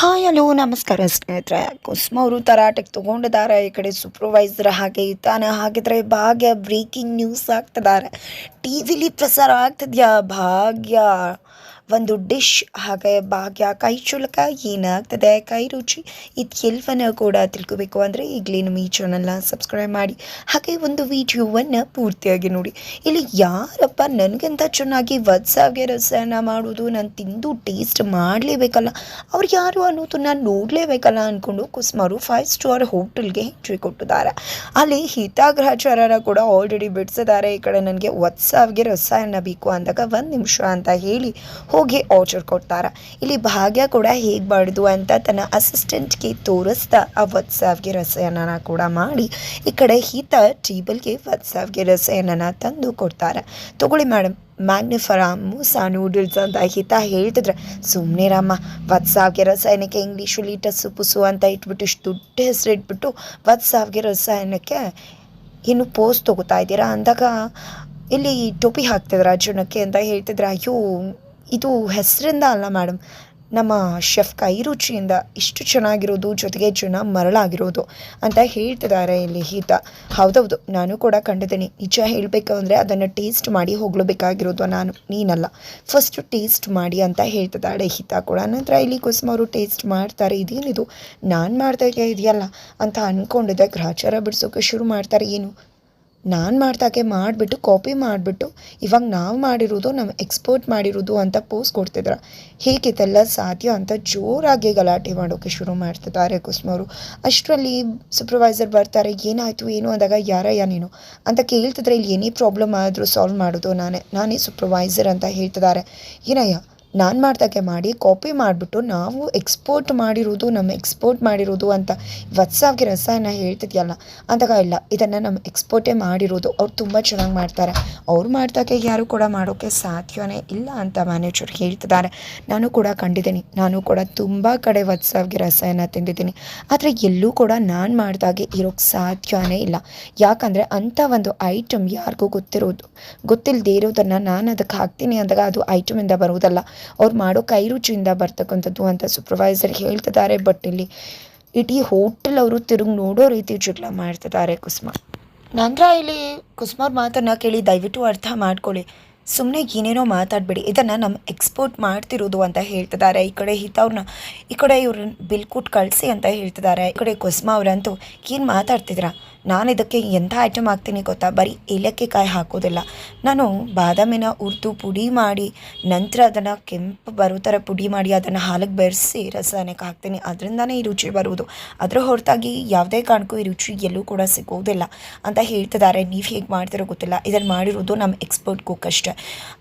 Hi, hello, ನಮಸ್ಕಾರ ಸ್ನೇಹಿತರೆ. ಕುಸ್ಮ ಅವರು ತರಾಟೆಗೆ ತೊಗೊಂಡಿದ್ದಾರೆ. ಈ ಕಡೆ ಸೂಪರ್ವೈಸರ್ ಹಾಗೆ ಇದ್ದಾನೆ. ಹಾಗಿದ್ರೆ ಭಾಗ್ಯ ಬ್ರೇಕಿಂಗ್ ನ್ಯೂಸ್ ಆಗ್ತಿದ್ದಾರೆ. ಟಿ ವಿಲಿ ಪ್ರಸಾರ ಆಗ್ತಿದ್ಯಾ ಭಾಗ್ಯ? ಒಂದು ಡಿಶ್, ಹಾಗೆ ಭಾಗ್ಯ, ಕೈ ಚುಲಕ ಏನಾಗ್ತದೆ, ಕೈ ರುಚಿ ಇದು ಎಲ್ವನ್ನು ಕೂಡ ತಿಳ್ಕೋಬೇಕು ಅಂದರೆ ಈಗಲೇ ನಮ್ಮ ಈ ಚಾನಲ್ನ ಸಬ್ಸ್ಕ್ರೈಬ್ ಮಾಡಿ. ಹಾಗೆ ಒಂದು ವಿಡಿಯೋವನ್ನು ಪೂರ್ತಿಯಾಗಿ ನೋಡಿ. ಇಲ್ಲಿ ಯಾರಪ್ಪ ನನಗಿಂತ ಚೆನ್ನಾಗಿ ವತ್ಸಾಗೆ ರಸನ ಮಾಡೋದು, ನಾನು ತಿಂದು ಟೇಸ್ಟ್ ಮಾಡಲೇಬೇಕಲ್ಲ. ಅವ್ರು ಯಾರು ಅನ್ನೋದನ್ನ ನೋಡಲೇಬೇಕಲ್ಲ ಅಂದ್ಕೊಂಡು ಕುಸ್ಮಾರು ಫೈವ್ ಸ್ಟಾರ್ ಹೋಟೆಲ್ಗೆ ಎಂಟ್ರಿ ಕೊಟ್ಟಿದ್ದಾರೆ. ಅಲ್ಲಿ ಹಿತಾಗ್ರಹಚಾರರ ಕೂಡ ಆಲ್ರೆಡಿ ಬಿಡಿಸಿದ್ದಾರೆ. ಈ ಕಡೆ ನನಗೆ ವತ್ಸಾವ್ಗೆ ರಸಾಯನ ಬೇಕು ಅಂದಾಗ ಒಂದು ನಿಮಿಷ ಅಂತ ಹೇಳಿ. ಹೋಗಿ ಆರ್ಡರ್ ಕೊಡ್ತಾರೆ. ಇಲ್ಲಿ ಭಾಗ್ಯ ಕೂಡ ಹೇಗೆ ಬಾರ್ದು ಅಂತ ತನ್ನ ಅಸಿಸ್ಟೆಂಟ್ಗೆ ತೋರಿಸ್ತಾ ಆ ವತ್ಸಾವ್ಗೆ ರಸಾಯನನ ಕೂಡ ಮಾಡಿ, ಈ ಕಡೆ ಹಿತ ಟೇಬಲ್ಗೆ ವತ್ಸಾವ್ಗೆ ರಸಾಯನನ ತಂದು ಕೊಡ್ತಾರೆ. ತಗೊಳ್ಳಿ ಮೇಡಮ್ ಮ್ಯಾಗ್ನಿಫರ ಮೂಸಾ ನೂಡಲ್ಸ್ ಅಂತ ಹಿತ ಹೇಳ್ತಿದ್ರೆ ಸುಮ್ಮನೆ ರಾಮ ವತ್ಸಾವ್ಗೆ ರಸಾಯನಕ್ಕೆ ಇಂಗ್ಲೀಷಲ್ಲಿ ಟಸ್ಸು ಪುಸು ಅಂತ ಇಟ್ಬಿಟ್ಟು ಇಷ್ಟು ದೊಡ್ಡ ಹೆಸರು ಇಟ್ಬಿಟ್ಟು ವತ್ಸಾವ್ಗೆ ರಸಾಯನಕ್ಕೆ ಇನ್ನು ಪೋಸ್ಟ್ ತೊಗೋತಾ ಇದ್ದೀರಾ? ಅಂದಾಗ, ಇಲ್ಲಿ ಟೋಪಿ ಹಾಕ್ತಿದ್ರ ಅರ್ಜುನಕ್ಕೆ ಅಂತ ಹೇಳ್ತಿದ್ರೆ, ಅಯ್ಯೋ ಇದು ಹೆಸರಿಂದ ಅಲ್ಲ ಮೇಡಮ್ ನಮ್ಮ ಶೆಫ್ ಕೈ ರುಚಿಯಿಂದ ಇಷ್ಟು ಚೆನ್ನಾಗಿರೋದು, ಜೊತೆಗೆ ಜನ ಮರಳಾಗಿರೋದು ಅಂತ ಹೇಳ್ತಿದ್ದಾರೆ ಇಲ್ಲಿ ಹಿತ. ಹೌದೌದು, ನಾನು ಕೂಡ ಕಂಡಿದ್ದೀನಿ. ನಿಜ ಹೇಳಬೇಕು ಅಂದರೆ ಅದನ್ನು ಟೇಸ್ಟ್ ಮಾಡಿ ಹೋಗ್ಲಬೇಕಾಗಿರೋದು ನಾನು, ನೀನಲ್ಲ. ಫಸ್ಟ್ ಟೇಸ್ಟ್ ಮಾಡಿ ಅಂತ ಹೇಳ್ತಿದ್ದಾಳೆ ಹಿತ ಕೂಡ. ನಂತರ ಇಲ್ಲಿ ಕುಸುಮ ಅವರು ಟೇಸ್ಟ್ ಮಾಡ್ತಾರೆ, ಇದೇನಿದು? ನಾನು ಮಾಡ್ತಾ ಇದೆಯಲ್ಲ ಅಂತ ಅಂದ್ಕೊಂಡಿದ್ದೆ ಗ್ರಾಚಾರ ಬಿಡಿಸೋಕೆ ಶುರು ಮಾಡ್ತಾರೆ, ಏನು? ನಾನು ಮಾಡ್ತಾಕೆ ಮಾಡಿಬಿಟ್ಟು ಕಾಪಿ ಮಾಡಿಬಿಟ್ಟು, ಇವಾಗ ನಾವು ಮಾಡಿರೋದು ನಮ್ಮ ಎಕ್ಸ್ಪೋರ್ಟ್ ಮಾಡಿರೋದು ಅಂತ ಪೋಸ್ಟ್ ಕೊಡ್ತಿದ್ರ. ಹೇಗಿದೆಲ್ಲ ಸಾಧ್ಯ ಅಂತ ಜೋರಾಗಿ ಗಲಾಟೆ ಮಾಡೋಕ್ಕೆ ಶುರು ಮಾಡ್ತಿದ್ದಾರೆ ಕುಸ್ಮರು ಅಷ್ಟರಲ್ಲಿ ಸೂಪರ್ವೈಸರ್ ಬರ್ತಾರೆ, ಏನಾಯಿತು, ಏನು ಅಂದಾಗ, ಯಾರಯ್ಯ ನೀನು? ಅಂತ ಕೇಳ್ತಿದ್ರೆ ಇಲ್ಲಿ ಏನೇ ಪ್ರಾಬ್ಲಮ್ ಆದರೂ ಸಾಲ್ವ್ ಮಾಡೋದು ನಾನೇ ನಾನೇ ಸೂಪರ್ವೈಸರ್ ಅಂತ ಹೇಳ್ತಿದ್ದಾರೆ. ಏನಯ್ಯ? ನಾನು ಮಾಡ್ದಾಗೆ ಮಾಡಿ ಕಾಪಿ ಮಾಡಿಬಿಟ್ಟು ನಾವು ಎಕ್ಸ್ಪೋರ್ಟ್ ಮಾಡಿರೋದು ನಮ್ಮ ಎಕ್ಸ್ಪೋರ್ಟ್ ಮಾಡಿರೋದು ಅಂತ ವತ್ಸಾವ್ಗೆ ರಸಾಯನ ಹೇಳ್ತಿದ್ಯಲ್ಲ, ಅಂದಾಗ ಇಲ್ಲ, ಇದನ್ನು ನಮ್ಮ ಎಕ್ಸ್ಪೋರ್ಟೇ ಮಾಡಿರೋದು, ಅವ್ರು ತುಂಬ ಚೆನ್ನಾಗಿ ಮಾಡ್ತಾರೆ. ಅವ್ರು ಮಾಡ್ದಾಗೆ ಯಾರು ಕೂಡ ಮಾಡೋಕ್ಕೆ ಸಾಧ್ಯವೇ ಇಲ್ಲ ಅಂತ ಮ್ಯಾನೇಜರ್ ಹೇಳ್ತಿದ್ದಾರೆ. ನಾನು ಕೂಡ ಕಂಡಿದ್ದೀನಿ, ನಾನು ಕೂಡ ತುಂಬ ಕಡೆ ವತ್ಸಾವ್ಗೆ ರಸಾಯನ ತಿಂದಿದ್ದೀನಿ. ಆದರೆ ಎಲ್ಲೂ ಕೂಡ ನಾನು ಮಾಡ್ದಾಗೆ ಇರೋಕ್ಕೆ ಸಾಧ್ಯವೇ ಇಲ್ಲ. ಯಾಕಂದರೆ ಅಂಥ ಒಂದು ಐಟಮ್ ಯಾರಿಗೂ ಗೊತ್ತಿರೋದು ಗೊತ್ತಿಲ್ಲದೆ ಇರೋದನ್ನು ನಾನು ಅದಕ್ಕೆ ಹಾಕ್ತೀನಿ ಅಂದಾಗ ಅದು ಐಟಮಿಂದ ಬರುವುದಲ್ಲ ಅವ್ರು ಮಾಡೋ ಕೈ ರುಚಿಯಿಂದ ಬರ್ತಕ್ಕಂಥದ್ದು ಅಂತ ಸೂಪರ್ವೈಸರ್ ಹೇಳ್ತಿದ್ದಾರೆ. ಬಟ್ ಇಲ್ಲಿ ಇಡೀ ಹೋಟೆಲ್ ಅವರು ತಿರುಗಿ ನೋಡೋ ರೀತಿ ಜಗಳ ಮಾಡ್ತಿದ್ದಾರೆ ಕುಸ್ಮಾ. ನಂತರ ಇಲ್ಲಿ ಕುಸ್ಮಾರ್ ಮಾತನ್ನು ಕೇಳಿ ದಯವಿಟ್ಟು ಅರ್ಥ ಮಾಡ್ಕೊಳ್ಳಿ. ಸುಮ್ಮನೆ ಏನೇನೋ ಮಾತಾಡಬೇಡಿ. ಇದನ್ನು ನಮ್ಮ ಎಕ್ಸ್ಪೋರ್ಟ್ ಮಾಡ್ತಿರೋದು ಅಂತ ಹೇಳ್ತಿದ್ದಾರೆ. ಈ ಕಡೆ ಹಿತವ್ರನ್ನ ಈ ಕಡೆ ಇವ್ರನ್ನ ಬಿಲ್ ಕೊಟ್ಟು ಕಳಿಸಿ ಅಂತ ಹೇಳ್ತಿದ್ದಾರೆ. ಈ ಕಡೆ ಕೊಸ್ಮಾ ಅವರಂತೂ ಏನು ಮಾತಾಡ್ತಿದ್ದೀರಾ ನಾನು ಇದಕ್ಕೆ ಎಂಥ ಐಟಮ್ ಹಾಕ್ತೀನಿ ಗೊತ್ತಾ? ಬರೀ ಏಲಕ್ಕಿ ಕಾಯಿ ಹಾಕೋದಿಲ್ಲ. ನಾನು ಬಾದಾಮಿನ ಹುರಿದು ಪುಡಿ ಮಾಡಿ, ನಂತರ ಅದನ್ನು ಕೆಂಪು ಬರೋ ಥರ ಪುಡಿ ಮಾಡಿ ಅದನ್ನು ಹಾಲಿಗೆ ಬೆರೆಸಿ ರಸಾಯನಕ್ಕೆ ಹಾಕ್ತೀನಿ. ಅದರಿಂದನೇ ಈ ರುಚಿ ಬರುವುದು. ಅದರ ಹೊರತಾಗಿ ಯಾವುದೇ ಕಾರಣಕ್ಕೂ ಈ ರುಚಿ ಎಲ್ಲೂ ಕೂಡ ಸಿಗೋದಿಲ್ಲ ಅಂತ ಹೇಳ್ತಿದ್ದಾರೆ. ನೀವು ಹೇಗೆ ಮಾಡ್ತಿರೋ ಗೊತ್ತಿಲ್ಲ. ಇದನ್ನು ಮಾಡಿರೋದು ನಮ್ಮ ಎಕ್ಸ್ಪರ್ಟ್ ಕುಕ್ ಅಷ್ಟೇ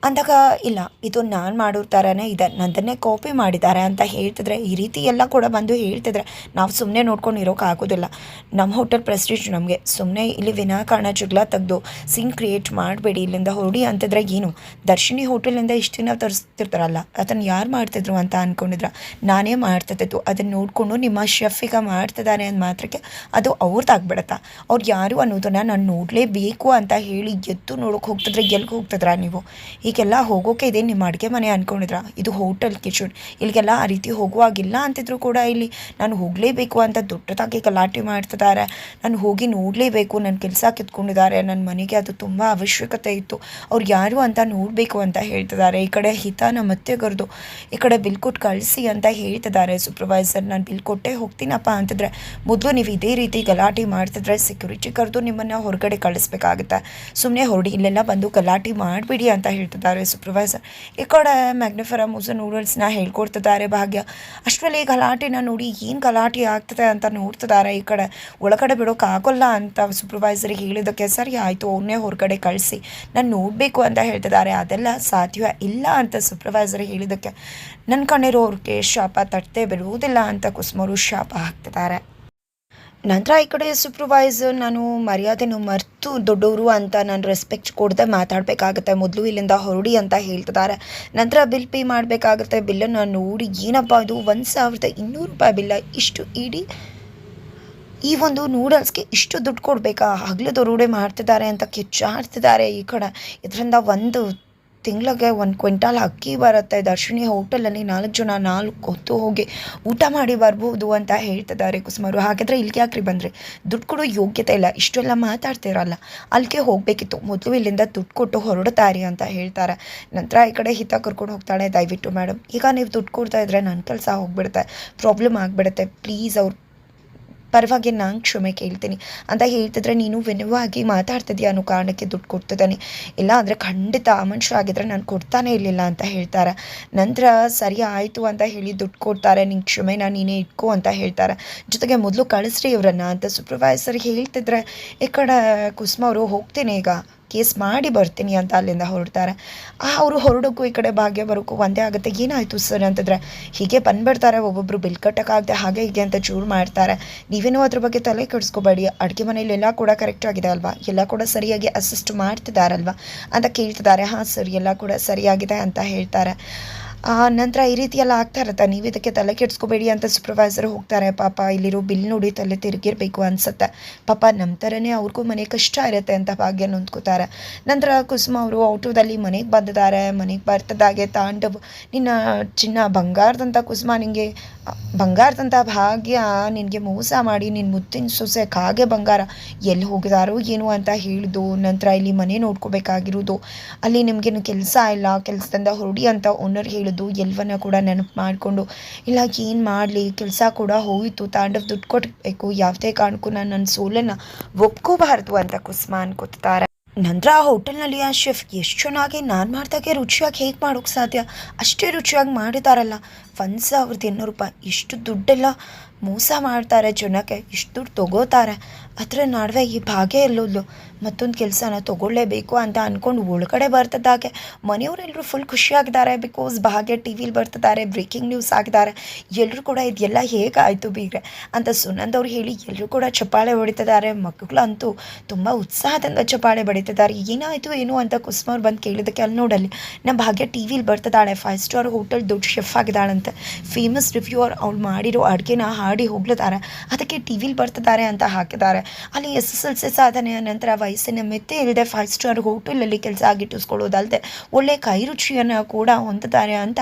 ಅಂದಾಗ, ಇಲ್ಲ, ಇದು ನಾನು ಮಾಡೋ ಥರನೇ ಇದೆ. ನಂದನ್ನೇ ಕಾಪಿ ಮಾಡಿದ್ದಾರೆ ಅಂತ ಹೇಳ್ತಿದ್ರೆ, ಈ ರೀತಿ ಎಲ್ಲ ಕೂಡ ಬಂದು ಹೇಳ್ತಿದ್ರೆ, ನಾವು ಸುಮ್ಮನೆ ನೋಡ್ಕೊಂಡು ಆಗೋದಿಲ್ಲ. ನಮ್ಮ ಹೋಟೆಲ್ ಪ್ರೆಸ್ಟೀಜ್ ನಮಗೆ. ಸುಮ್ಮನೆ ಇಲ್ಲಿ ವಿನಾಕಾರಣ ಜಗಳ ತೆಗೆದು ಸೀನ್ ಕ್ರಿಯೇಟ್ ಮಾಡಬೇಡಿ, ಇಲ್ಲಿಂದ ಹೊರಡಿ ಅಂತಿದ್ರೆ ಏನು? ದರ್ಶಿನಿ ಹೋಟೆಲಿಂದ ಇಷ್ಟು ದಿನ ತರಿಸ್ತಿರ್ತಾರಲ್ಲ ಅದನ್ನು ಯಾರು ಮಾಡ್ತಿದ್ರು ಅಂತ ಅಂದ್ಕೊಂಡಿದ್ರ ನಾನೇ ಮಾಡ್ತಿದ್ದು ಅದನ್ನು ನೋಡಿಕೊಂಡು ನಿಮ್ಮ ಶೆಫ್ ಈಗ ಮಾಡ್ತಿದ್ದಾರೆ ಅಂದ ಮಾತ್ರಕ್ಕೆ ಅದು ಅವ್ರದ್ದಾಗ್ಬಿಡತ್ತಾ ಅವ್ರು ಯಾರು ಅನ್ನೋದನ್ನು ನಾನು ನೋಡಲೇಬೇಕು ಅಂತ ಹೇಳಿ ಎದ್ದು ನೋಡೋಕೆ ಹೋಗ್ತಿದ್ರೆ ಎಲ್ಲಿಗೆ ಹೋಗ್ತಿದ್ರ ನೀವು? ಈಗೆಲ್ಲ ಹೋಗೋಕೆ ಇದೆ ನಿಮ್ಮ ಅಡುಗೆ ಮನೆ ಅಂದ್ಕೊಂಡಿದ್ರ ಇದು ಹೋಟೆಲ್ ಕಿಚನ್. ಇಲ್ಲಿಗೆಲ್ಲ ಆ ರೀತಿ ಹೋಗುವಾಗಿಲ್ಲ ಅಂತಿದ್ರು ಕೂಡ ಇಲ್ಲಿ. ನಾನು ಹೋಗಲೇಬೇಕು ಅಂತ ದೊಡ್ಡದಾಗಿ ಗಲಾಟೆ ಮಾಡ್ತಿದ್ದಾರೆ. ನಾನು ಹೋಗಿ ನೋಡಲೇಬೇಕು. ನನ್ನ ಕೆಲಸ ಕಿತ್ಕೊಂಡಿದ್ದಾರೆ. ನನ್ನ ಮನೆಗೆ ಅದು ತುಂಬ ಅವಶ್ಯಕತೆ ಇತ್ತು. ಅವ್ರು ಯಾರು ಅಂತ ನೋಡಬೇಕು ಅಂತ ಹೇಳ್ತಿದ್ದಾರೆ. ಈ ಕಡೆ ಹಿತಾನ ಮತ್ತೆ ಕರೆದು ಈ ಕಡೆ ಬಿಲ್ ಕೊಟ್ಟು ಕಳಿಸಿ ಅಂತ ಹೇಳ್ತಿದ್ದಾರೆ ಸೂಪರ್ವೈಸರ್ ನಾನು ಬಿಲ್ ಕೊಟ್ಟೇ ಹೋಗ್ತೀನಪ್ಪ ಅಂತಿದ್ರೆ, ಮೊದಲು ನೀವು ಇದೇ ರೀತಿ ಗಲಾಟೆ ಮಾಡ್ತಿದ್ರೆ ಸೆಕ್ಯೂರಿಟಿ ಕರೆದು ನಿಮ್ಮನ್ನು ಹೊರಗಡೆ ಕಳಿಸ್ಬೇಕಾಗುತ್ತೆ. ಸುಮ್ಮನೆ ಹೊರಡಿ, ಇಲ್ಲೆಲ್ಲ ಬಂದು ಗಲಾಟೆ ಮಾಡಿಬಿಡಿ ಅಂತ ಹೇಳ್ತಿದ್ದಾರೆ ಸೂಪರ್ವೈಸರ್ ಈ ಕಡೆ ಮ್ಯಾಗ್ನಿಫರ ಮೂಸ ನೂಡಲ್ಸ್ನ ಹೇಳ್ಕೊಡ್ತಿದ್ದಾರೆ ಭಾಗ್ಯ. ಅಷ್ಟರಲ್ಲಿ ಗಲಾಟೆನ ನೋಡಿ ಏನು ಗಲಾಟೆ ಆಗ್ತದೆ ಅಂತ ನೋಡ್ತಿದ್ದಾರೆ ಈ ಕಡೆ. ಒಳಗಡೆ ಬಿಡೋಕ್ಕಾಗೋಲ್ಲ ಅಂತ ಸೂಪರ್ವೈಸರಿಗೆ ಹೇಳಿದ್ದಕ್ಕೆ ಸರಿ ಆಯಿತು, ಅವನ್ನೇ ಹೊರಗಡೆ ಕಳಿಸಿ. ನಾನು ನೋಡಬೇಕು ಅಂತ ಹೇಳ್ತಿದ್ದಾರೆ, ಅದೆಲ್ಲ ಸಾಧ್ಯ ಇಲ್ಲ ಅಂತ ಸೂಪರ್ವೈಸರ್ ಹೇಳಿದ್ದಕ್ಕೆ. ನನ್ನ ಕಣ್ಣಿರೋರಿಗೆ ಶಾಪ ತಟ್ಟೆ ಬಿಡುವುದಿಲ್ಲ ಅಂತ ಕುಸುಮರು ಶಾಪ ಹಾಕ್ತಿದ್ದಾರೆ. ನಂತರ ಈ ಕಡೆ ಸೂಪರ್ವೈಸರ್ ನಾನು ಮರ್ಯಾದೆನು ಮರೆತು ದೊಡ್ಡವರು ಅಂತ ನಾನು ರೆಸ್ಪೆಕ್ಟ್ ಕೊಡದೆ ಮಾತಾಡಬೇಕಾಗತ್ತೆ. ಮೊದಲು ಇಲ್ಲಿಂದ ಹೊರಡಿ ಅಂತ ಹೇಳ್ತಿದ್ದಾರೆ. ನಂತರ ಬಿಲ್ ಪೇ ಮಾಡಬೇಕಾಗುತ್ತೆ. ಬಿಲ್ಲನ್ನು ನೋಡಿ ಏನಪ್ಪ ಇದು? ಒಂದು ಸಾವಿರದ ಇನ್ನೂರು ರೂಪಾಯಿ ಬಿಲ್ಲ ಇಷ್ಟು ಇಡೀ ಈ ಒಂದು ನೂಡಲ್ಸ್ಗೆ ಇಷ್ಟು ದುಡ್ಡು ಕೊಡಬೇಕಾ? ಹಗ್ಲು ದರೋಡೆ ಮಾಡ್ತಿದ್ದಾರೆ ಅಂತ ಕಿಚ್ಚಾಡ್ತಿದ್ದಾರೆ ಈ ಕಡೆ. ಇದರಿಂದ ಒಂದು ತಿಂಗಳಿಗೆ ಒಂದು ಕ್ವಿಂಟಾಲ್ ಅಕ್ಕಿ ಬರುತ್ತೆ. ದರ್ಶಿನಿ ಹೋಟೆಲಲ್ಲಿ ನಾಲ್ಕು ಜನ, ನಾಲ್ಕು ಹೊತ್ತು ಹೋಗಿ ಊಟ ಮಾಡಿ ಬರ್ಬೋದು ಅಂತ ಹೇಳ್ತಿದ್ದಾರೆ ಕುಸುಮರು. ಹಾಗಾದರೆ ಇಲ್ಲಿಗೆ ಯಾಕ್ರಿ ಬಂದರೆ? ದುಡ್ಡು ಕೊಡೋ ಯೋಗ್ಯತೆ ಇಲ್ಲ. ಇಷ್ಟೆಲ್ಲ ಮಾತಾಡ್ತಿರಲ್ಲ. ಅಲ್ಲಿಗೆ ಹೋಗಬೇಕಿತ್ತು. ಮೊದಲು ಇಲ್ಲಿಂದ ದುಡ್ಡು ಕೊಟ್ಟು ಹೊರಡ್ತಾರೆ ಅಂತ ಹೇಳ್ತಾರೆ. ನಂತರ ಈ ಕಡೆ ಹಿತ ಕರ್ಕೊಂಡು ಹೋಗ್ತಾಳೆ ದಯವಿಟ್ಟು ಮೇಡಮ್ ಈಗ ನೀವು ದುಡ್ಡು ಕೊಡ್ತಾ ಇದ್ರೆ ನನ್ನ ಕೆಲಸ ಹೋಗ್ಬಿಡುತ್ತೆ. ಪ್ರಾಬ್ಲಮ್ ಆಗಿಬಿಡುತ್ತೆ. ಪ್ಲೀಸ್ ಅವ್ರು ಪರವಾಗಿ ನಾನು ಕ್ಷಮೆ ಕೇಳ್ತೀನಿ. ಅಂತ ಹೇಳ್ತಿದ್ರೆ ನೀನು ವಿನವಾಗಿ ಮಾತಾಡ್ತಿದ್ಯಾ ಅನ್ನೋ ಕಾರಣಕ್ಕೆ ದುಡ್ಡು ಕೊಡ್ತಿದ್ದಾನೆ. ಇಲ್ಲ ಅಂದರೆ ಖಂಡಿತ ಆ ಮನುಷ್ಯ ಆಗಿದ್ರೆ ನಾನು ಕೊಡ್ತಾನೆ ಇರಲಿಲ್ಲ ಅಂತ ಹೇಳ್ತಾರೆ. ನಂತರ ಸರಿ ಆಯಿತು ಅಂತ ಹೇಳಿ ದುಡ್ಡು ಕೊಡ್ತಾರೆ ನಿಂಗೆ ಕ್ಷಮೆನ ನೀನೇ ಇಟ್ಕೋ ಅಂತ ಹೇಳ್ತಾರೆ. ಜೊತೆಗೆ ಮೊದಲು ಕಳಿಸ್ರಿ ಇವರನ್ನು ಅಂತ ಸೂಪರ್ವೈಸರ್ ಹೇಳ್ತಿದ್ರೆ ಈ ಕಡೆ ಕುಸುಮ ಅವರು ಹೋಗ್ತೀನಿ ಈಗ. ಕೇಸ್ ಮಾಡಿ ಬರ್ತೀನಿ ಅಂತ ಅಲ್ಲಿಂದ ಹೊರಡ್ತಾರೆ. ಅವರು ಹೊರಡೋಕ್ಕೂ ಈ ಕಡೆ ಭಾಗ್ಯ ಬರೋಕ್ಕೂ ಒಂದೇ ಆಗುತ್ತೆ. ಏನಾಯಿತು ಸರ್ ಅಂತಂದರೆ, ಹೀಗೆ ಬಂದ್ಬಿಡ್ತಾರೆ ಒಬ್ಬೊಬ್ಬರು ಬಿಲ್ ಕಟ್ಟೋಕ್ಕಾಗದೆ ಹಾಗೆ ಹೀಗೆ ಅಂತ ಚೂರು ಮಾಡ್ತಾರೆ. ನೀವೇನೋ ಅದ್ರ ಬಗ್ಗೆ ತಲೆ ಕೆಡಿಸ್ಕೋಬೇಡಿ. ಅಡುಗೆ ಮನೇಲಿ ಎಲ್ಲ ಕೂಡ ಕರೆಕ್ಟ್ ಆಗಿದೆ ಅಲ್ವಾ? ಎಲ್ಲ ಕೂಡ ಸರಿಯಾಗಿ ಅಸಿಸ್ಟ್ ಮಾಡ್ತಿದ್ದಾರಲ್ವಾ ಅಂತ ಕೇಳ್ತಿದ್ದಾರೆ. ಹಾಂ ಸರ್, ಎಲ್ಲ ಕೂಡ ಸರಿಯಾಗಿದೆ ಅಂತ ಹೇಳ್ತಾರೆ. ನಂತರ ಈ ರೀತಿ ಎಲ್ಲ ಆಗ್ತಾ ಇರುತ್ತೆ. ನೀವು ಇದಕ್ಕೆ ತಲೆ ಕೆಡಿಸ್ಕೋಬೇಡಿ ಅಂತ ಸೂಪರ್ವೈಸರ್ ಹೋಗ್ತಾರೆ. ಪಾಪ ಇಲ್ಲಿರೋ ಬಿಲ್ ನೋಡಿ ತಲೆ ತಿರುಗಿರ್ಬೇಕು ಅನ್ಸುತ್ತೆ. ಪಾಪ ನಮ್ಮ ಥರನೇ ಅವ್ರಿಗೂ ಮನೆ ಕಷ್ಟ ಇರುತ್ತೆ ಅಂತ ಭಾಗ್ಯ ನೊಂದ್ಕೋತಾರೆ. ನಂತರ ಕುಸುಮ ಅವರು ಆಟೋದಲ್ಲಿ ಮನೆಗೆ ಬಂದಿದ್ದಾರೆ. ಮನೆಗೆ ಬರ್ತದಾಗೆ ತಾಂಡವ್ ನಿನ್ನ ಚಿನ್ನ ಬಂಗಾರದಂಥ ಕುಸುಮ ನಿನಗೆ ಬಂಗಾರದಂಥ ಭಾಗ್ಯ ನಿನಗೆ ಮೋಸ ಮಾಡಿ ನಿನ್ನ ಮುತ್ತಿನ ಸೊಸೆ ಕಾಗೆ ಬಂಗಾರ ಎಲ್ಲಿ ಹೋಗಿದಾರೋ ಏನು ಅಂತ ಹೇಳಿದು ನಂತರ ಇಲ್ಲಿ ಮನೆ ನೋಡ್ಕೋಬೇಕಾಗಿರೋದು. ಅಲ್ಲಿ ನಿಮಗೇನು ಕೆಲಸ ಇಲ್ಲ. ಕೆಲಸದಿಂದ ಹೊರಡಿ ಅಂತ ಓನರ್ ಹೇಳಿದ್ದು ಎಲ್ಲವನ್ನ ಕೂಡ ನೆನಪು ಮಾಡಿಕೊಂಡು, ಇಲ್ಲ ಏನು ಮಾಡಲಿ, ಕೆಲಸ ಕೂಡ ಹೋಯಿತು, ತಾಂಡವ್ ದುಡ್ಡು ಕೊಡಬೇಕು ಯಾವುದೇ ಕಾರಣಕ್ಕೂ ನಾನು ನನ್ನ ಸೋಲನ್ನು ಒಪ್ಕೋಬಾರ್ದು ಅಂತ ಕುಸುಮ ಅನ್ಕೋತಾರೆ. ನಂತರ ಆ ಹೋಟೆಲ್ನಲ್ಲಿ ಆ ಶೆಫ್ ಎಷ್ಟು ಚೆನ್ನಾಗಿ ನಾನು ಮಾಡ್ದಾಗೆ ರುಚಿಯಾಗಿ ಹೇಗೆ ಮಾಡೋಕ್ಕೆ ಸಾಧ್ಯ? ಅಷ್ಟೇ ರುಚಿಯಾಗಿ ಮಾಡಿದಾರಲ್ಲ, ಒಂದು ಸಾವಿರದ ಇನ್ನೂರು ರೂಪಾಯಿ, ಇಷ್ಟು ದುಡ್ಡೆಲ್ಲ ಮೋಸ ಮಾಡ್ತಾರೆ ಜನಕ್ಕೆ, ಇಷ್ಟು ದುಡ್ಡು ತೊಗೋತಾರೆ. ಅದರ ನಡುವೆ ಈ ಭಾಗ್ಯ ಎಲ್ಲೋದ್ಲು. ಮತ್ತೊಂದು ಕೆಲಸನ ತೊಗೊಳ್ಳೇಬೇಕು ಅಂತ ಅಂದ್ಕೊಂಡು ಒಳಗಡೆ ಬರ್ತದಾಗೆ. ಮನೆಯವರೆಲ್ಲರೂ ಫುಲ್ ಖುಷಿಯಾಗಿದ್ದಾರೆ ಬಿಕಾಸ್ ಭಾಗ್ಯ ಟಿ ವಿಲಿ ಬರ್ತಿದ್ದಾರೆ ಬ್ರೇಕಿಂಗ್ ನ್ಯೂಸ್ ಆಗಿದ್ದಾರೆ ಎಲ್ಲರೂ ಕೂಡ ಇದೆಲ್ಲ ಹೇಗಾಯಿತು ಬೀಗ್ರೆ? ಅಂತ ಸುನಂದ್ ಅವ್ರು ಹೇಳಿ ಎಲ್ಲರೂ ಕೂಡ ಚಪ್ಪಾಳೆ ಹೊಡಿತಿದ್ದಾರೆ. ಮಕ್ಕಳಂತೂ ತುಂಬ ಉತ್ಸಾಹದಿಂದ ಚಪ್ಪಾಳೆ ಬಡಿತಿದ್ದಾರೆ. ಏನಾಯಿತು, ಏನು ಅಂತ ಕುಸುಮವ್ರು ಬಂದು ಕೇಳಿದ್ದಕ್ಕೆ ಅಲ್ಲಿ ನೋಡಲ್ಲಿ. ನಮ್ಮ ಭಾಗ್ಯ ಟಿ ವಿಲಿ ಬರ್ತಿದ್ದಾಳೆ ಫೈವ್ ಸ್ಟಾರ್ ಹೋಟೆಲ್ ದೊಡ್ಡ ಶೆಫ್ ಆಗಿದ್ದಾಳಂತೆ. ಫೇಮಸ್ ರಿವ್ಯೂ ರಿವ್ಯೂವರ್ ಅವ್ಳು ಮಾಡಿರೋ ಅಡುಗೆನ ಹಾಡಿ ಹೋಗ್ಲಿದ್ದಾರೆ ಅದಕ್ಕೆ ಟಿ ವಿಲಿ ಬರ್ತಿದ್ದಾರೆ ಅಂತ ಹಾಕಿದ್ದಾರೆ. ಅಲ್ಲಿ ಎಸ್ ಎಸ್ ಎಲ್ ಸಿ ಸಾಧನೆಯ ನಂತರ ವಯಸ್ಸಿನ ಮಿತಿ ಇಲ್ಲದೆ ಫೈವ್ ಸ್ಟಾರ್ ಹೋಟೆಲಲ್ಲಿ ಕೆಲಸ ಆಗಿಟ್ಟಿಸ್ಕೊಳ್ಳೋದಲ್ಲದೆ ಒಳ್ಳೆ ಕೈರುಚಿಯನ್ನು ಕೂಡ ಹೊಂದಿದ್ದಾರೆ ಅಂತ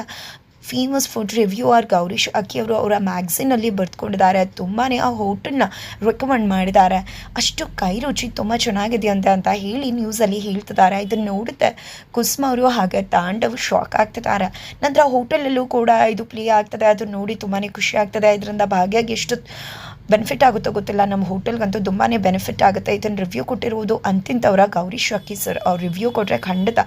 ಫೇಮಸ್ ಫುಡ್ ರಿವ್ಯೂವರ್ ಗೌರೀಶ್ ಅಕ್ಕಿ ಅವರು ಅವರ ಮ್ಯಾಗ್ಝಿನಲ್ಲಿ ಬರೆದುಕೊಂಡಿದ್ದಾರೆ. ತುಂಬಾ ಆ ಹೋಟೆಲ್ನ ರೆಕಮೆಂಡ್ ಮಾಡಿದ್ದಾರೆ. ಅಷ್ಟು ಕೈ ರುಚಿ ತುಂಬ ಚೆನ್ನಾಗಿದೆ ಅಂತ ಅಂತ ಹೇಳಿ ನ್ಯೂಸಲ್ಲಿ ಹೇಳ್ತಿದ್ದಾರೆ. ಇದನ್ನು ನೋಡುತ್ತೆ ಕುಸ್ಮ ಅವರು, ಹಾಗೆ ತಾಂಡವ್ ಶಾಕ್ ಆಗ್ತಿದ್ದಾರೆ. ನಂತರ ಹೋಟೆಲಲ್ಲೂ ಕೂಡ ಇದು ಪ್ಲೇ ಆಗ್ತದೆ. ಅದನ್ನು ನೋಡಿ ತುಂಬಾ ಖುಷಿ ಆಗ್ತದೆ. ಇದರಿಂದ ಭಾಗ್ಯಾಗಿ ಎಷ್ಟು ಬೆನಿಫಿಟ್ ಆಗುತ್ತೋ ಗೊತ್ತಿಲ್ಲ. ನಮ್ಮ ಹೋಟೆಲ್ಗಂತೂ ತುಂಬಾ ಬೆನಿಫಿಟ್ ಆಗುತ್ತೆ. ಇದನ್ನು ರಿವ್ಯೂ ಕೊಟ್ಟಿರುವುದು ಅಂತಿಂತವರ ಗೌರಿ ಶಕಿ ಸರ್. ಅವ್ರು ರಿವ್ಯೂ ಕೊಟ್ಟರೆ ಖಂಡಿತ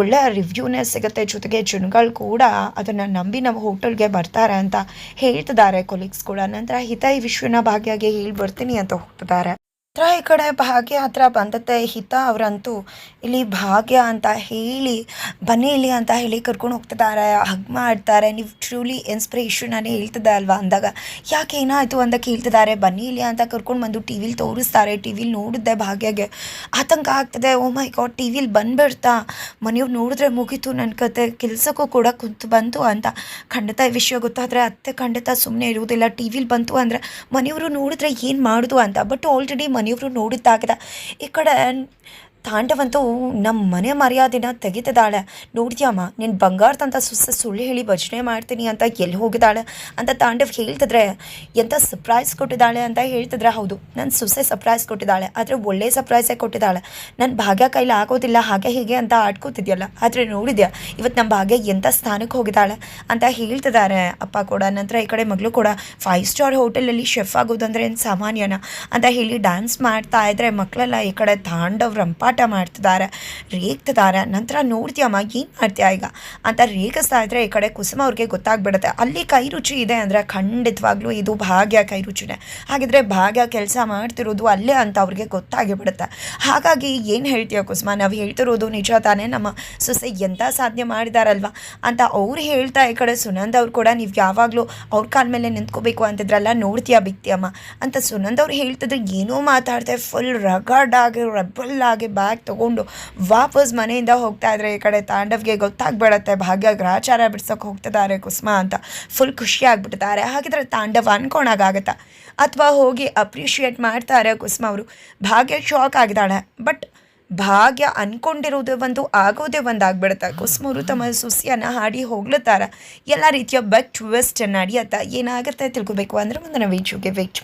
ಒಳ್ಳೆಯ ರಿವ್ಯೂನೇ ಸಿಗುತ್ತೆ. ಜೊತೆಗೆ ಜನಗಳು ಕೂಡ ಅದನ್ನು ನಂಬಿ ನಮ್ಮ ಹೋಟೆಲ್ಗೆ ಬರ್ತಾರೆ ಅಂತ ಹೇಳ್ತಿದ್ದಾರೆ ಕೊಲೀಗ್ಸ್ ಕೂಡ. ನಂತರ ಹಿತ ಈ ವಿಶ್ವನ ಭಾಗ್ಯಗೆ ಹೇಳಿ ಬರ್ತೀನಿ ಅಂತ ಹೋಗ್ತಿದ್ದಾರೆ. ಹತ್ರ ಈ ಕಡೆ ಭಾಗ್ಯ ಹತ್ರ ಬಂದತ್ತೆ ಹಿತ. ಅವರಂತೂ ಇಲ್ಲಿ ಭಾಗ್ಯ ಅಂತ ಹೇಳಿ, ಬನ್ನಿ ಇಲ್ಲಿ ಅಂತ ಹೇಳಿ ಕರ್ಕೊಂಡು ಹೋಗ್ತಿದ್ದಾರೆ. ಹಗ್ ಮಾಡ್ತಾರೆ. ನೀವು ಟ್ರೂಲಿ ಇನ್ಸ್ಪಿರೇಷನ್ ಅನ್ನೇ ಹೇಳ್ತಿದ್ದೆ ಅಲ್ವಾ ಅಂದಾಗ. ಯಾಕೆ ಏನಾಯಿತು ಅಂತ ಕೇಳ್ತಿದ್ದಾರೆ ಬನ್ನಿ ಇಲ್ಲಿ ಅಂತ ಕರ್ಕೊಂಡು ಬಂದು ಟಿ ವಿಲಿ ತೋರಿಸ್ತಾರೆ. ಟಿ ವಿಲಿ ನೋಡಿದ್ದೆ ಭಾಗ್ಯಗೆ. ಆತಂಕ ಆಗ್ತದೆ. ಓ ಮೈ ಗಾಡ್ ಟಿ ವಿಲಿ ಬಂದ್ಬಿಡ್ತಾ. ಮನೆಯವ್ರು ನೋಡಿದ್ರೆ ಮುಗೀತು ನನ್ನ ಕತೆ. ಕೆಲಸಕ್ಕೂ ಕೂಡ ಕುಂತು ಬಂತು ಅಂತ. ಖಂಡಿತ ಈ ವಿಷಯ ಗೊತ್ತಾದರೆ ಅತ್ತೆ ಖಂಡಿತ ಸುಮ್ಮನೆ ಇರುವುದಿಲ್ಲ. ಟಿ ವಿಲಿ ಬಂತು ಅಂದರೆ ಮನೆಯವರು ನೋಡಿದ್ರೆ ಏನು ಮಾಡೋದು ಅಂತ. ಬಟ್ ಆಲ್ರೆಡಿ ಮನೆಯವರು ನೋಡಿದ್ದಾಗಿದೆ. ಈ ಕಡೆ ತಾಂಡವಂತೂ ನಮ್ಮ ಮನೆ ಮರ್ಯಾದೆನ ತೆಗಿತಿದ್ದಾಳೆ ನೋಡ್ತೀಯಮ್ಮ ನೀನು ಬಂಗಾರದಂಥ ಸುಸ್ಸ ಸುಳ್ಳು ಹೇಳಿ ಭಜನೆ ಮಾಡ್ತೀನಿ ಅಂತ ಎಲ್ಲಿ ಹೋಗಿದ್ದಾಳೆ ಅಂತ ತಾಂಡವ್ ಹೇಳ್ತಿದ್ರೆ ಎಂಥ ಸರ್ಪ್ರೈಸ್ ಕೊಟ್ಟಿದ್ದಾಳೆ ಅಂತ ಹೇಳ್ತಿದ್ರೆ ಹೌದು. ನನ್ನ ಸುಸೆ ಸರ್ಪ್ರೈಸ್ ಕೊಟ್ಟಿದ್ದಾಳೆ ಆದರೆ ಒಳ್ಳೆ ಸರ್ಪ್ರೈಸೇ ಕೊಟ್ಟಿದ್ದಾಳೆ ನನ್ನ ಭಾಗ್ಯ ಕೈಲಿ ಆಗೋದಿಲ್ಲ, ಹಾಗೆ ಹೀಗೆ ಅಂತ ಆಡ್ಕೋತಿದ್ಯಲ್ಲ, ಆದರೆ ನೋಡಿದ್ಯಾ ಇವತ್ತು ನಮ್ಮ ಭಾಗ್ಯ ಎಂಥ ಸ್ಥಾನಕ್ಕೆ ಹೋಗಿದ್ದಾಳೆ ಅಂತ ಹೇಳ್ತಿದ್ದಾರೆ ಅಪ್ಪ ಕೂಡ, ನಂತರ ಈ ಕಡೆ ಮಗಳು ಕೂಡ ಫೈವ್ ಸ್ಟಾರ್ ಹೋಟೆಲಲ್ಲಿ ಶೆಫ್ ಆಗೋದಂದ್ರೆ ಏನು ಸಾಮಾನ್ಯನ ಅಂತ ಹೇಳಿ ಡ್ಯಾನ್ಸ್ ಮಾಡ್ತಾ ಇದ್ರೆ ಮಕ್ಕಳೆಲ್ಲ ಈ ಕಡೆ ತಾಂಡವ್ ಮಾಡ್ತಿದ್ದಾರೆ. ರೇಗ್ತಿದ್ದಾರೆ. ನಂತರ ನೋಡ್ತೀಯಮ್ಮ ಏನು ಮಾಡ್ತೀಯ ಈಗ? ಅಂತ ರೇಗಿಸ್ತಾ ಇದ್ರೆ ಈ ಕಡೆ ಕುಸುಮ ಅವ್ರಿಗೆ ಗೊತ್ತಾಗ್ಬಿಡುತ್ತೆ. ಅಲ್ಲಿ ಕೈ ರುಚಿ ಇದೆ ಅಂದರೆ ಖಂಡಿತವಾಗ್ಲೂ ಇದು ಭಾಗ್ಯ ಕೈ ರುಚಿನೇ. ಹಾಗಿದ್ರೆ ಭಾಗ್ಯ ಕೆಲಸ ಮಾಡ್ತಿರೋದು ಅಲ್ಲೇ ಅಂತ ಅವ್ರಿಗೆ ಗೊತ್ತಾಗಿ ಬಿಡುತ್ತೆ ಹಾಗಾಗಿ ಏನು ಹೇಳ್ತೀಯ ಕುಸುಮ? ನಾವು ಹೇಳ್ತಿರೋದು ನಿಜ ತಾನೇ. ನಮ್ಮ ಸೊಸೆ ಎಂಥ ಸಾಧನೆ ಮಾಡಿದಾರಲ್ವ? ಅಂತ ಅವ್ರು ಹೇಳ್ತಾ ಈ ಕಡೆ ಸುನಂದ್ ಅವ್ರು ಕೂಡ ನೀವು ಯಾವಾಗಲೂ ಅವ್ರ ಕಾಲ ಮೇಲೆ ನಿಂತ್ಕೋಬೇಕು ಅಂತಿದ್ರಲ್ಲ, ನೋಡ್ತೀಯ ಬಿತ್ತಿಯಮ್ಮ ಅಂತ ಸುನಂದ್ ಅವ್ರು ಹೇಳ್ತಿದ್ರೆ ಏನೋ ಮಾತಾಡ್ತಾರೆ ಫುಲ್ ರಗಡ್ ಆಗಿ ರೆಬಲ್ ಆಗಿ ಬ್ಯಾಗ್ ತೊಗೊಂಡು ವಾಪಸ್ ಮನೆಯಿಂದ ಹೋಗ್ತಾ ಇದ್ರೆ ಈ ಕಡೆ ತಾಂಡವ್ಗೆ ಗೊತ್ತಾಗ್ಬಿಡತ್ತೆ, ಭಾಗ್ಯ ಗ್ರಹಚಾರ ಬಿಡ್ಸೋಕೆ ಹೋಗ್ತಿದ್ದಾರೆ ಕುಸುಮ ಅಂತ. ಫುಲ್ ಖುಷಿ ಹಾಗಿದ್ರೆ ತಾಂಡವ್ ಅನ್ಕೊಳಗಾಗತ್ತಾ ಅಥವಾ ಹೋಗಿ ಅಪ್ರಿಷಿಯೇಟ್ ಮಾಡ್ತಾರೆ ಕುಸುಮ ಅವರು. ಭಾಗ್ಯ ಶಾಕ್ ಆಗಿದ್ದಾಳೆ. ಬಟ್ ಭಾಗ್ಯ ಅನ್ಕೊಂಡಿರೋದೇ ಒಂದು, ಆಗೋದೇ ಒಂದು ಆಗ್ಬಿಡುತ್ತೆ. ಕುಸುಮರು ತಮ್ಮ ಸುಸಿಯನ್ನು ಹಾಡಿ ಹೋಗ್ಲತ್ತಾರ. ಎಲ್ಲ ರೀತಿಯ ಬೆಟ್ ಟ್ವಿಸ್ಟ್ ನಡೆಯತ್ತ? ಏನಾಗುತ್ತೆ ತಿಳ್ಕೊಬೇಕು ಅಂದ್ರೆ ಮುಂದಿನ ವೀಡಿಯೋಗೆ ವೇಟ್